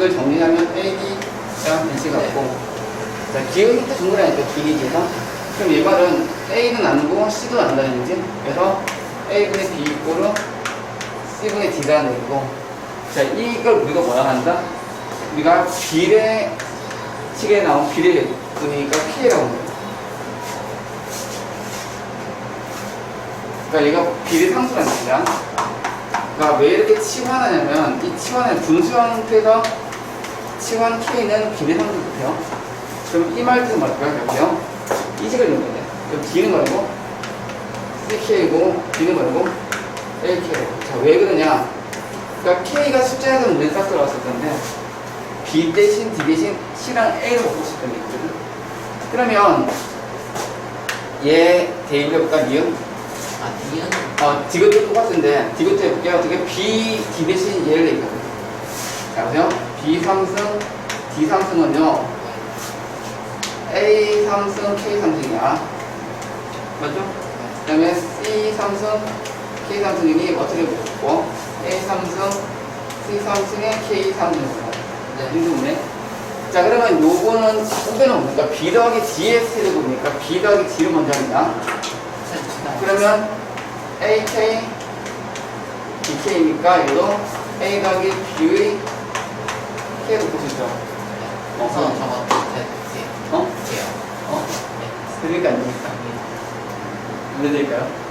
이걸 정리하면 AD랑 BC 같고 자, 기억 힌트 준 거라니까 기기에서 그럼 얘 말은 A는 아니고 C도 안다는 거지? 그래서 A분의 B 이꼴은 C분의 D가 되고 자 이걸 우리가 뭐라 한다? 우리가 비례 식에 나온 비례 그러니까 P라고 합니다 그러니까 얘가 비례 거야 그러니까 왜 이렇게 치환하냐면 이 치환을 분수 형태에서 치환 K는 비례 상수예요. 그럼 이 말뜻은 뭘까요? 여기요. 이 식을 넣으면 돼 그럼 D는 말고 CK고 D는 말고 LK 자 왜 그러냐? 그러니까 K가 숫자에서 문제 딱 들어왔을 텐데 B 대신 D 대신 C랑 A를 먹고 싶다는 얘기거든. 그러면 얘 대입해볼까 미음? 아, D는 어, 디귿도 똑같은데 디귿도 해볼게요. 어떻게 B, D 대신 얘를 얘기하거든 자 보세요 B 3승 D 3승은요 A 3승 K 3승이야 맞죠? 그 다음에 C 3승 K 3승이니 어떻게 보고 A 3승 C 3승에 K 3승이야 네. 인수분해 자 그러면 요거는 후배는 뭡니까? B 더하기 스테를 보니까 B 더하기 D를 먼저 합니다 그러면 AK BK니까 얘도 A 더하기 B의 보시죠 그래서 어? 저거 됐지. 어? 돼요. 어? 네. 됩니까 안 됩니까? 안 되니까요